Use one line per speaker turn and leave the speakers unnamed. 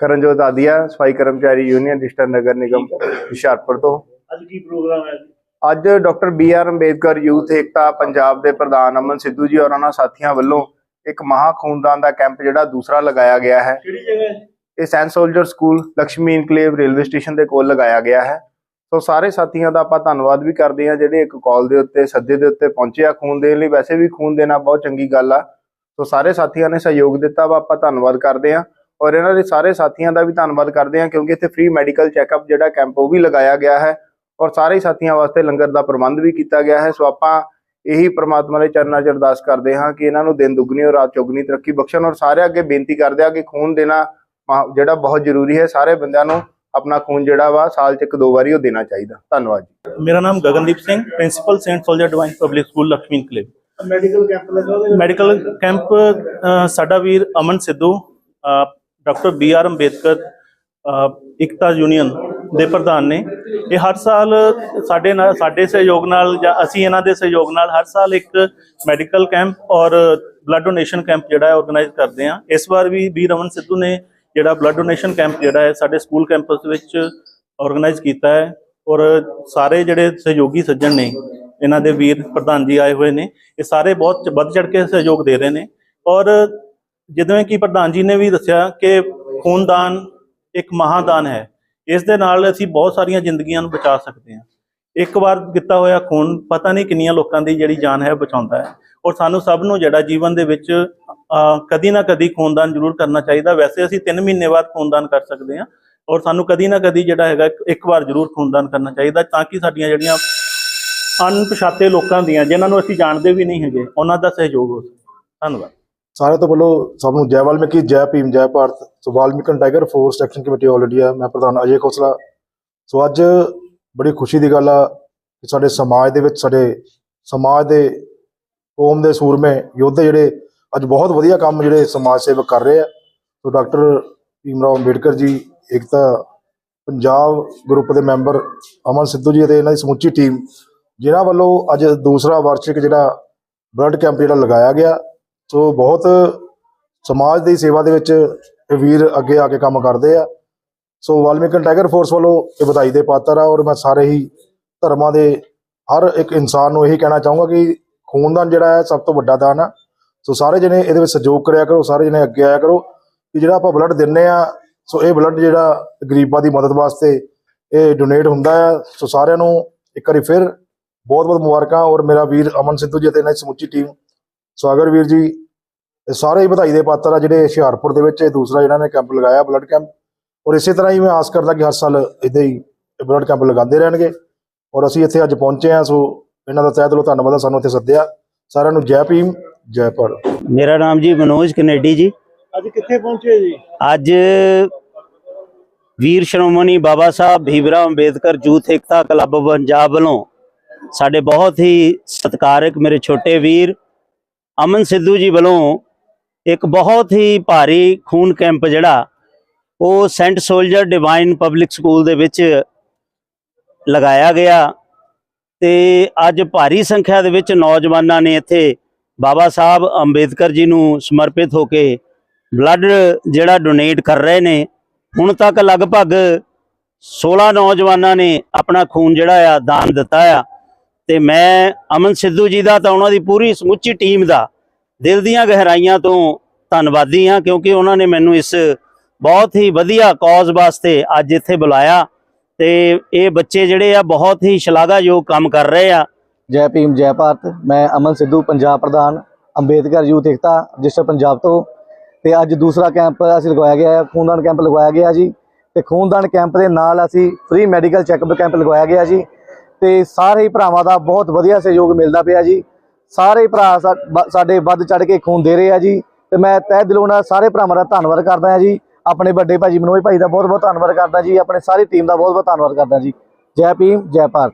ਕਰਨਜੋਤ ਆਦੀਆ ਸਫ਼ਾਈ ਕਰਮਚਾਰੀ union district Nagar Nigam Hoshiarpur ਤੋਂ।
ਅੱਜ ਕੀ ਪ੍ਰੋਗਰਾਮ ਹੈ?
ਅੱਜ doctor B R Ambedkar youth Ekta Punjab ਦੇ ਪ੍ਰਧਾਨ ਅਮਨ ਸਿੱਧੂ ਜੀ ਔਰ ਉਹਨਾਂ ਸਾਥੀਆਂ ਵੱਲੋਂ ਇੱਕ ਮਹਾ ਖੂਨਦਾਨ ਦਾ ਕੈਂਪ ਜਿਹੜਾ ਦੂਸਰਾ ਲਗਾਇਆ ਗਿਆ ਹੈ।
ਕਿਹੜੀ ਜਗ੍ਹਾ ਹੈ
ਇਹ saint soldier school Lakshmi enclave railway station ਦੇ ਕੋਲ ਲਗਾਇਆ ਗਿਆ ਹੈ। ਸੋ ਸਾਰੇ ਸਾਥੀਆਂ ਦਾ ਆਪਾਂ ਧੰਨਵਾਦ ਵੀ ਕਰਦੇ ਹਾਂ ਜਿਹੜੇ ਇੱਕ ਕਾਲ ਦੇ ਉੱਤੇ ਸੱਦੇ ਦੇ ਉੱਤੇ ਪਹੁੰਚੇ ਆ ਖੂਨ ਦੇਣ ਲਈ। ਵੈਸੇ ਵੀ ਖੂਨ ਦੇਣਾ ਬਹੁਤ ਚੰਗੀ ਗੱਲ ਆ। ਸੋ ਸਾਰੇ ਸਾਥੀਆਂ ਨੇ ਸਹਿਯੋਗ ਦਿੱਤਾ ਵਾ ਆਪਾਂ ਧੰਨਵਾਦ ਕਰਦੇ ਹਾਂ। ਔਰ ਇਹਨਾਂ ਦੇ ਸਾਰੇ ਸਾਥੀਆਂ ਦਾ ਵੀ ਧੰਨਵਾਦ ਕਰਦੇ ਹਾਂ ਕਿਉਂਕਿ ਇੱਥੇ ਫ੍ਰੀ ਮੈਡੀਕਲ ਚੈੱਕਅਪ ਜਿਹੜਾ ਕੈਂਪ ਉਹ ਵੀ ਲਗਾਇਆ ਗਿਆ ਹੈ ਔਰ ਸਾਰੇ ਸਾਥੀਆਂ ਵਾਸਤੇ ਲੰਗਰ ਦਾ ਪ੍ਰਬੰਧ ਵੀ ਕੀਤਾ ਗਿਆ ਹੈ। ਸੋ ਆਪਾਂ ਇਹੀ ਪ੍ਰਮਾਤਮਾ ਦੇ ਚਰਨਾਂ 'ਚ ਅਰਦਾਸ ਕਰਦੇ ਹਾਂ ਕਿ ਇਹਨਾਂ ਨੂੰ ਦਿਨ ਦੁੱਗਣੀ ਔਰ ਰਾਤ ਚੌਗਣੀ ਤਰੱਕੀ ਬਖਸ਼ਣ ਔਰ ਸਾਰੇ ਅੱਗੇ ਬੇਨਤੀ ਕਰਦੇ ਆ ਕਿ ਖੂਨ ਦੇਣਾ ਜਿਹੜਾ ਬਹੁਤ ਜ਼ਰੂਰੀ ਹੈ। ਸਾਰੇ ਬੰਦਿਆਂ ਨੂੰ ਆਪਣਾ ਖੂਨ ਜਿਹੜਾ ਵਾ ਸਾਲ 'ਚ ਇੱਕ ਦੋ ਵਾਰੀ ਉਹ ਦੇਣਾ ਚਾਹੀਦਾ। ਧੰਨਵਾਦ ਜੀ।
ਮੇਰਾ ਨਾਮ Gagandeep Singh principal saint soldier divine public school Lakshmi enclave
medical camp ਲੱਗਾ
ਮੈਡੀਕਲ ਕੈਂਪ ਸਾਡਾ ਵੀਰ Aman Sidhu doctor B R Ambedkar ਅ, ਇਕਤਾ ਯੂਨੀਅਨ ਦੇ ਪ੍ਰਧਾਨ ਨੇ। ਇਹ ਹਰ ਸਾਲ ਸਾਡੇ ਨਾਲ ਸਾਡੇ ਸਹਿਯੋਗ ਨਾਲ ਜਾਂ ਅਸੀਂ ਇਹਨਾਂ ਦੇ ਸਹਿਯੋਗ ਨਾਲ ਹਰ ਸਾਲ ਇੱਕ ਮੈਡੀਕਲ ਕੈਂਪ ਔਰ ਬਲੱਡ ਡੋਨੇਸ਼ਨ ਕੈਂਪ ਜਿਹੜਾ ਹੈ ਆਰਗੇਨਾਈਜ਼ ਕਰਦੇ ਆ ਇਸ ਵਾਰ ਵੀ ਵੀਰ ਅਮਨ ਸਿੱਧੂ ਨੇ ਜਿਹੜਾ ਬਲੱਡ ਡੋਨੇਸ਼ਨ ਕੈਂਪ ਜਿਹੜਾ ਹੈ ਸਾਡੇ ਸਕੂਲ ਕੈਂਪਸ ਵਿੱਚ ਆਰਗੇਨਾਈਜ਼ ਕੀਤਾ ਹੈ ਔਰ ਸਾਰੇ ਜਿਹੜੇ ਸਹਿਯੋਗੀ ਸੱਜਣ ਨੇ ਇਹਨਾਂ ਦੇ ਵੀਰ ਪ੍ਰਧਾਨ ਜੀ ਆਏ ਹੋਏ ਨੇ ਇਹ ਸਾਰੇ ਬਹੁਤ ਵੱਧ ਚੜ ਕੇ ਸਹਿਯੋਗ ਦੇ ਰਹੇ ਨੇ। ਔਰ ਜਿਵੇਂ ਕਿ ਪ੍ਰਧਾਨ ਜੀ ਨੇ ਵੀ ਦੱਸਿਆ ਕਿ ਖੂਨਦਾਨ ਇੱਕ ਮਹਾਦਾਨ ਹੈ। ਇਸ ਦੇ ਨਾਲ ਅਸੀਂ ਬਹੁਤ ਸਾਰੀਆਂ ਜ਼ਿੰਦਗੀਆਂ ਨੂੰ ਬਚਾ ਸਕਦੇ ਹਾਂ। ਇੱਕ ਵਾਰ ਦਿੱਤਾ ਹੋਇਆ ਖੂਨ ਪਤਾ ਨਹੀਂ ਕਿੰਨੀਆਂ ਲੋਕਾਂ ਦੀ ਜਿਹੜੀ ਜਾਨ ਹੈ ਬਚਾਉਂਦਾ ਹੈ। ਔਰ ਸਾਨੂੰ ਸਭ ਨੂੰ ਜਿਹੜਾ ਜੀਵਨ ਦੇ ਵਿੱਚ ਕਦੀ ਨਾ ਕਦੀ ਖੂਨਦਾਨ ਜ਼ਰੂਰ ਕਰਨਾ ਚਾਹੀਦਾ। ਵੈਸੇ ਅਸੀਂ 3 ਮਹੀਨੇ ਬਾਅਦ ਖੂਨਦਾਨ ਕਰ ਸਕਦੇ ਹਾਂ। ਔਰ ਸਾਨੂੰ ਕਦੀ ਨਾ ਕਦੀ ਜਿਹੜਾ ਹੈਗਾ ਇੱਕ- ਇੱਕ ਵਾਰ ਜ਼ਰੂਰ ਖੂਨਦਾਨ ਕਰਨਾ ਚਾਹੀਦਾ ਤਾਂ ਕਿ ਸਾਡੀਆਂ ਜਿਹੜੀਆਂ ਅਣਪਛਾਤੇ ਲੋਕਾਂ ਦੀਆਂ, ਜਿਨ੍ਹਾਂ ਨੂੰ ਅਸੀਂ ਜਾਣਦੇ ਵੀ ਨਹੀਂ ਹੈਗੇ, ਉਹਨਾਂ ਦਾ ਸਹਿਯੋਗ ਹੋ ਸਕੇ। ਧੰਨਵਾਦ।
ਸਾਰੇ ਤੋਂ ਵੱਲੋਂ ਸਭ ਨੂੰ ਜੈ Valmiki, Jai Bhim, Jai Bharat, so Valmikan tiger force action committee all India ਮੈਂ ਪ੍ਰਧਾਨ ਅਜੇ ਖੋਸਲਾ। ਸੋ ਅੱਜ ਬੜੀ ਖੁਸ਼ੀ ਦੀ ਗੱਲ ਆ ਕਿ ਸਾਡੇ ਸਮਾਜ ਦੇ ਵਿੱਚ, ਸਾਡੇ ਸਮਾਜ ਦੇ ਕੌਮ ਦੇ ਸੂਰਮੇ ਯੋਧੇ ਜਿਹੜੇ ਅੱਜ ਬਹੁਤ ਵਧੀਆ ਕੰਮ ਜਿਹੜੇ ਸਮਾਜ ਸੇਵਕ ਕਰ ਰਹੇ ਆ। ਸੋ ਡਾਕਟਰ ਭੀਮ ਰਾਓ ਅੰਬੇਡਕਰ ਜੀ ਇੱਕ ਤਾਂ ਪੰਜਾਬ ਗਰੁੱਪ ਦੇ ਮੈਂਬਰ, ਅਮਨ ਸਿੱਧੂ ਜੀ ਅਤੇ ਇਹਨਾਂ ਦੀ ਸਮੁੱਚੀ ਟੀਮ ਜਿਨ੍ਹਾਂ ਵੱਲੋਂ ਅੱਜ ਦੂਸਰਾ ਵਾਰਸ਼ਿਕ ਜਿਹੜਾ ਬਲੱਡ ਕੈਂਪ ਜਿਹੜਾ ਲਗਾਇਆ ਗਿਆ। ਸੋ ਬਹੁਤ ਸਮਾਜ ਦੀ ਸੇਵਾ ਦੇ ਵਿੱਚ ਇਹ ਵੀਰ ਅੱਗੇ ਆ ਕੇ ਕੰਮ ਕਰਦੇ ਆ। ਸੋ ਵਾਲਮੀਕਨ ਟਾਈਗਰ ਫੋਰਸ ਵੱਲੋਂ ਇਹ ਵਧਾਈ ਦੇ ਪਾਤਰ ਆ ਔਰ ਮੈਂ ਸਾਰੇ ਹੀ ਧਰਮਾਂ ਦੇ ਹਰ ਇੱਕ ਇਨਸਾਨ ਨੂੰ ਇਹੀ ਕਹਿਣਾ ਚਾਹੂੰਗਾ ਕਿ ਖੂਨਦਾਨ ਜਿਹੜਾ ਹੈ ਸਭ ਤੋਂ ਵੱਡਾ ਦਾਨ ਆ। ਸੋ ਸਾਰੇ ਜਣੇ ਇਹਦੇ ਵਿੱਚ ਸਹਿਯੋਗ ਕਰਿਆ ਕਰੋ, ਸਾਰੇ ਜਣੇ ਅੱਗੇ ਆਇਆ ਕਰੋ ਕਿ ਜਿਹੜਾ ਆਪਾਂ ਬਲੱਡ ਦਿੰਨੇ ਆ, ਸੋ ਇਹ ਬਲੱਡ ਜਿਹੜਾ ਗਰੀਬਾਂ ਦੀ ਮਦਦ ਵਾਸਤੇ ਇਹ ਡੋਨੇਟ ਹੁੰਦਾ ਆ। ਸੋ ਸਾਰਿਆਂ ਨੂੰ ਇੱਕ ਵਾਰੀ ਫਿਰ ਬਹੁਤ ਬਹੁਤ ਮੁਬਾਰਕਾਂ ਔਰ ਮੇਰਾ ਵੀਰ ਅਮਨ ਸਿੱਧੂ ਜੀ ਅਤੇ ਇਹਨਾਂ ਦੀ ਸਮੁੱਚੀ ਟੀਮ ਸਵਾਗਰ ਵੀਰ ਜੀ। ਇਹ ਸਾਰੇ ਹੀ ਵਧਾਈ ਦੇ ਪਾਤਰ ਆ ਜਿਹੜੇ ਹੁਸ਼ਿਆਰਪੁਰ ਦੇ ਵਿੱਚ ਇਹ ਦੂਸਰਾ ਇਹਨਾਂ ਨੇ ਕੈਂਪ ਲਗਾਇਆ ਬਲੱਡ ਕੈਂਪ। ਔਰ ਇਸੇ ਤਰ੍ਹਾਂ ਹੀ ਮੈਂ ਆਸ ਕਰਦਾ ਕਿ ਹਰ ਸਾਲ ਇਦਾਂ ਹੀ ਇਹ ਬਲੱਡ ਕੈਂਪ ਲਗਾਉਂਦੇ ਰਹਿਣਗੇ। ਔਰ ਅਸੀਂ ਇੱਥੇ ਅੱਜ ਪਹੁੰਚੇ ਹਾਂ ਸੋ ਇਹਨਾਂ ਦਾ ਤਹਿ ਦਿਲੋਂ ਧੰਨਵਾਦ ਆ ਸਾਨੂੰ ਇੱਥੇ ਸੱਦਿਆ। ਸਾਰਿਆਂ ਨੂੰ ਜੈ ਭੀਮ ਜੈ ਭਾਰਤ।
ਮੇਰਾ ਨਾਮ ਜੀ ਮਨੋਜ ਕਨੇਡੀ ਜੀ।
ਅੱਜ ਕਿੱਥੇ ਪਹੁੰਚੇ ਜੀ?
ਅੱਜ ਵੀਰ ਸ਼੍ਰੋਮਣੀ ਬਾਬਾ ਸਾਹਿਬ ਭੀਮਰਾਓ ਅੰਬੇਦਕਰ ਯੂਥ ਏਕਤਾ ਕਲੱਬ ਪੰਜਾਬ ਵੱਲੋਂ ਸਾਡੇ ਬਹੁਤ ਹੀ ਸਤਿਕਾਰਕ ਮੇਰੇ ਛੋਟੇ ਵੀਰ ਅਮਨ ਸਿੱਧੂ ਜੀ ਵੱਲੋਂ ਇੱਕ ਬਹੁਤ ਹੀ ਭਾਰੀ ਖੂਨ ਕੈਂਪ ਜਿਹੜਾ, ਉਹ saint soldier divine public school ਦੇ ਵਿੱਚ ਲਗਾਇਆ ਗਿਆ ਤੇ ਅੱਜ ਭਾਰੀ ਸੰਖਿਆ ਦੇ ਵਿੱਚ ਨੌਜਵਾਨਾਂ ਨੇ ਇੱਥੇ ਬਾਬਾ ਸਾਹਿਬ ਅੰਬੇਦਕਰ ਜੀ ਨੂੰ ਸਮਰਪਿਤ ਹੋ ਕੇ ਬਲੱਡ ਜਿਹੜਾ ਡੋਨੇਟ ਕਰ ਰਹੇ ਨੇ। ਹੁਣ ਤੱਕ ਲਗਭਗ 16 ਨੌਜਵਾਨਾਂ ਨੇ ਆਪਣਾ ਖੂਨ ਜਿਹੜਾ ਆ ਦਾਨ ਦਿੱਤਾ ਆ। ਤੇ ਮੈਂ ਅਮਨ ਸਿੱਧੂ ਜੀ ਦਾ ਤਾਂ ਉਹਨਾਂ ਦੀ ਪੂਰੀ ਸਮੁੱਚੀ ਟੀਮ ਦਾ ਦਿਲ ਦੀਆਂ ਗਹਿਰਾਈਆਂ ਤੋਂ ਧੰਨਵਾਦੀ ਹਾਂ, ਕਿਉਂਕਿ ਉਹਨਾਂ ਨੇ ਮੈਨੂੰ ਇਸ ਬਹੁਤ ਹੀ ਵਧੀਆ ਕਾਜ਼ ਵਾਸਤੇ ਅੱਜ ਇੱਥੇ ਬੁਲਾਇਆ ਤੇ ਇਹ ਬੱਚੇ ਜਿਹੜੇ ਆ ਬਹੁਤ ਹੀ ਸ਼ਲਾਘਾਯੋਗ ਕੰਮ ਕਰ ਰਹੇ ਆ।
ਜੈ ਭੀਮ, ਜੈ ਭਾਰਤ। ਮੈਂ ਅਮਨ ਸਿੱਧੂ, ਪੰਜਾਬ ਪ੍ਰਧਾਨ, ਅੰਬੇਦਕਰ ਯੂਥ ਏਕਤਾ, ਰਜਿਸਟਰ ਪੰਜਾਬ ਤੋਂ। ਤੇ ਅੱਜ ਦੂਸਰਾ ਕੈਂਪ ਅਸੀਂ ਲਗਵਾਇਆ ਗਿਆ ਹੈ, ਖੂਨਦਾਨ ਕੈਂਪ ਲਗਵਾਇਆ ਗਿਆ ਜੀ। ਤੇ ਖੂਨਦਾਨ ਕੈਂਪ ਦੇ ਨਾਲ ਅਸੀਂ ਫ੍ਰੀ ਮੈਡੀਕਲ ਚੈੱਕਅਪ ਕੈਂਪ ਲਗਵਾਇਆ ਗਿਆ ਜੀ। ਤੇ ਸਾਰੇ ਹੀ ਭਰਾਵਾਂ ਦਾ ਬਹੁਤ ਵਧੀਆ ਸਹਿਯੋਗ ਮਿਲਦਾ ਪਿਆ ਜੀ। ਸਾਰੇ ਭਰਾ ਸਾ- ਬ- ਸਾਡੇ ਵੱਧ ਚੜ ਕੇ ਖੂਨ ਦੇ ਰਹੇ ਆ ਜੀ। ਤੇ ਮੈਂ ਤਹਿ ਦਿਲੋਂ ਨਾਲ ਸਾਰੇ ਭਰਾਵਾਂ ਦਾ ਧੰਨਵਾਦ ਕਰਦਾ ਹਾਂ ਜੀ। ਆਪਣੇ ਵੱਡੇ ਭਾਜੀ ਮਨੋਜ ਭਾਈ ਦਾ ਬਹੁਤ ਬਹੁਤ ਧੰਨਵਾਦ ਕਰਦਾ ਜੀ। ਆਪਣੇ ਸਾਰੀ ਟੀਮ ਦਾ ਬਹੁਤ ਬਹੁਤ ਧੰਨਵਾਦ ਕਰਦਾ ਜੀ। ਜੈ ਭੀਮ, ਜੈ ਭਾਰਤ।